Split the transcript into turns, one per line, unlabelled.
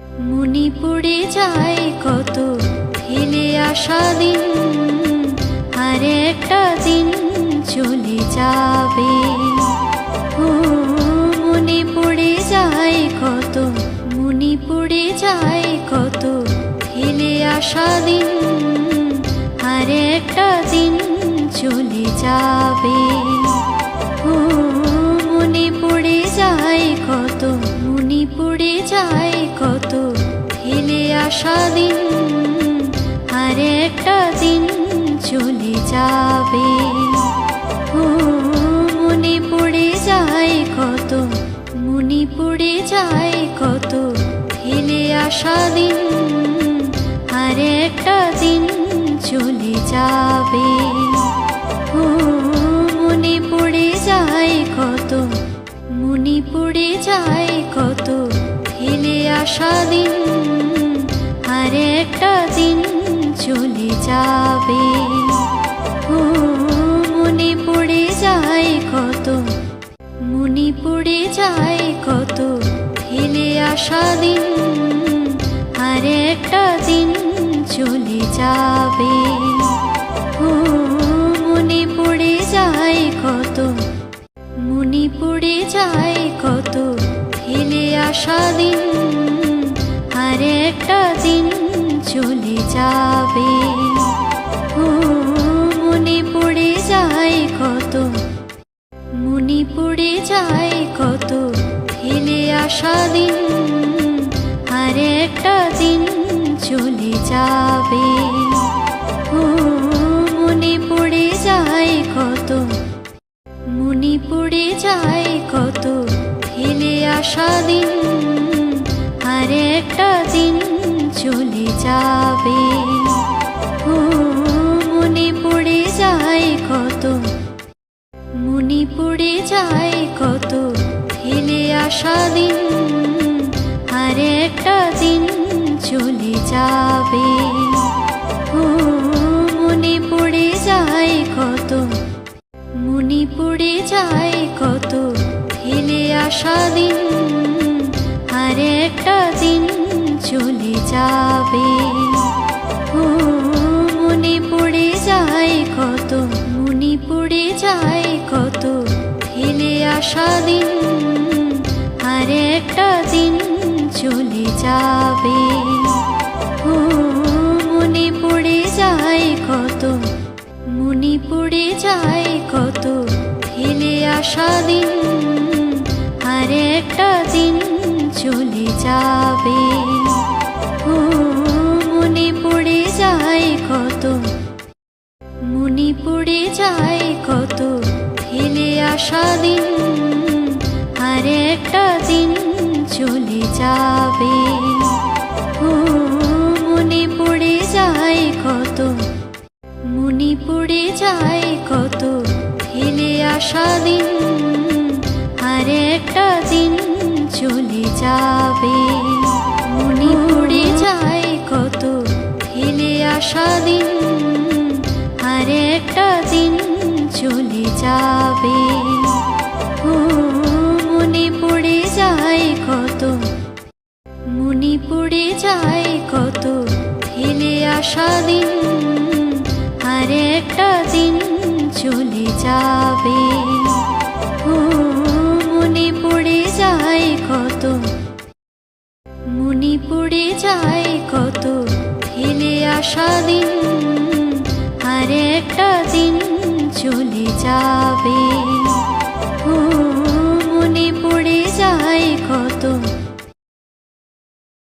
মনে পড়ে যায় কত? ফেলে আসা দিন, আর একটা দিন চলে যাবে। ও মনে পড়ে যায় কত? মনে পড়ে যায় কত? ফেলে আসা দিন, আর একটা দিন চলে যাবে। ও মনে পড়ে যায় কত? মনে পড়ে যায় আসা দিন আর একটা দিন চলে যাবে। মনে পড়ে যায় কত, মনে পড়ে যায় কত ফেলে আসা দিন আর একটা দিন চলে যাবে। মনে পড়ে যায় কত, মনে পড়ে যায় কত ফেলে আসা দিন একটা দিন চলে যাবে। ও মনে পড়ে যায় কত, মনে পড়ে যায় কত ফেলে আসা দিন। আর একটা দিন চলে যাবে। ও মনে পড়ে যায় কত, মনে পড়ে যায় কত ফেলে আসা দিন। আর একটা দিন চলে যাবে। মনে পড়ে যায় কত, মনে পড়ে যায় কত ফেলে আসা দিন। আর একটা দিন চলে যাবে। মনে পড়ে যায় কত, মনে পড়ে যায় কত ফেলে আসা দিন। আর একটা দিন চলে যাবে। মনে পড়ে যায় কত, মনে পড়ে যায় কত ফেলে আসা দিন। আর একটা দিন চলে যাবে। মনে পড়ে যায় কত, মনে পড়ে যায় কত ফেলে আসা দিন। আর একটা দিন চলে যাবে। মনে পড়ে যায় কত, মনে পড়ে যায় কত, ফেলে আসা দিন। আর একটা দিন চলে যাবে। মনে পড়ে যায় কত, মনে পড়ে যায় কত, ফেলে আসা দিন। আর একটা দিন চলে যাবে। আর একটা দিন চলে যাবে। ও মনে পড়ে যায় কত, মনে পড়ে যায় কত ফেলে আসা দিন। আর একটা দিন চলে যাবে, মনে পড়ে যায় কত ফেলে আসা দিন। আর একটা দিন চলে যাবে। ও দিন চলে যাবে। মনে পড়ে যায় কত, মনে পড়ে যায় কত ফেলে আসা দিন। আর একটা দিন চলে যাবে।